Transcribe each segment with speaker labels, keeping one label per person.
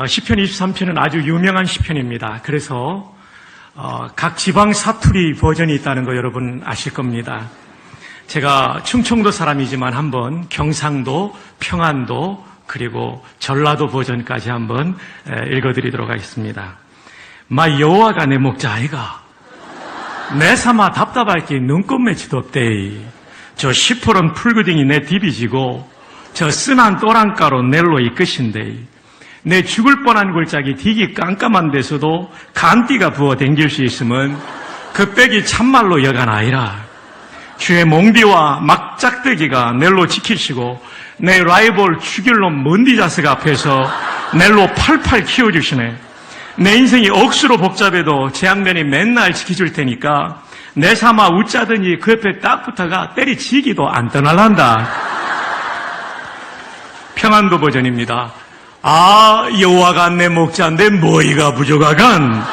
Speaker 1: 어, 시편 23편은 아주 유명한 시편입니다. 그래서 어, 각 지방 사투리 버전이 있다는 거 여러분 아실 겁니다. 제가 충청도 사람이지만 한번 경상도, 평안도, 그리고 전라도 버전까지 한번 에, 읽어드리도록 하겠습니다. 마 여호와가 내 목자 아이가 내 삼아 답답할 게 눈꽃 매치도 없대. 저 시퍼런 풀그딩이 내 디비지고 저 쓴한 또랑가로 넬로 이끄신데 내 죽을 뻔한 골짜기 디기 깜깜한 데서도 간띠가 부어 댕길 수 있으면 그 백이 참말로 여간 아니라 주의 몽디와 막짝대기가 넬로 지키시고 내 라이벌 죽일 놈 먼디자스가 앞에서 넬로 팔팔 키워주시네. 내 인생이 억수로 복잡해도 재앙면이 맨날 지켜줄 테니까 내 삼아 웃자더니 그 옆에 딱 붙어가 때리치기도 안 떠날란다. 평안도 버전입니다. 아 여호와가 내 목자인데 뭐이가 부족하간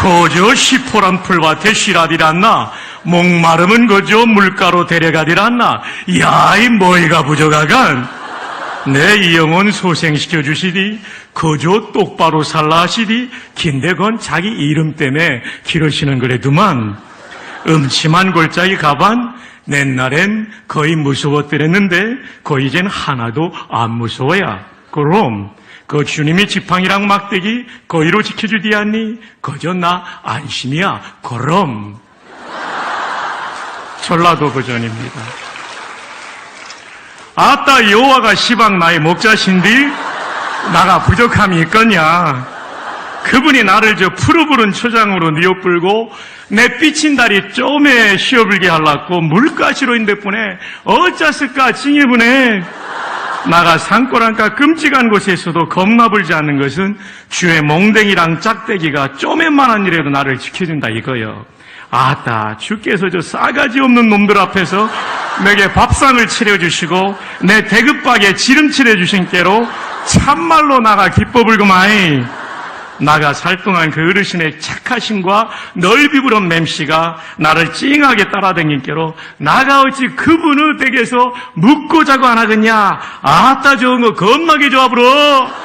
Speaker 1: 거저 시포란 풀밭에 씨라디란나 목마름은 거저 물가로 데려가디란나 야이 뭐이가 부족하간 내이 영혼 소생시켜 주시디 거저 똑바로 살라 하시디 긴데 건 자기 이름 때문에 기르시는 그래도만 음침한 골짜기 가반 옛날엔 거의 무서웠더랬는데 거의 이젠 하나도 안 무서워야 그럼 그 주님이 지팡이랑 막대기 거의로 지켜주디 않니? 거저 나 안심이야. 그럼. 전라도 버전입니다. 아따 여호와가 시방 나의 목자신디? 나가 부족함이 있거냐? 그분이 나를 저 푸르푸른 초장으로 뉘어불고 내 삐친 다리 쪼매 쉬어불게 하려고 물가시로 인데 뿐에 어쩌을까 징해분에 나가 산골한가 끔찍한 곳에서도 겁나불지 않는 것은 주의 몽댕이랑 짝대기가 쪼맨만한 일에도 나를 지켜준다 이거요. 아따 주께서 저 싸가지 없는 놈들 앞에서 내게 밥상을 차려주시고 내 대급박에 지름칠해 주신 깨로 참말로 나가 기뻐 불구마이 나가 살 동안 그 어르신의 착하심과 넓이 부른 맴씨가 나를 찡하게 따라다닌 게로 나가 어찌 그분의 댁에서 묵고 자고 안 하겠냐? 아따 좋은 거 겁나게 좋아 불어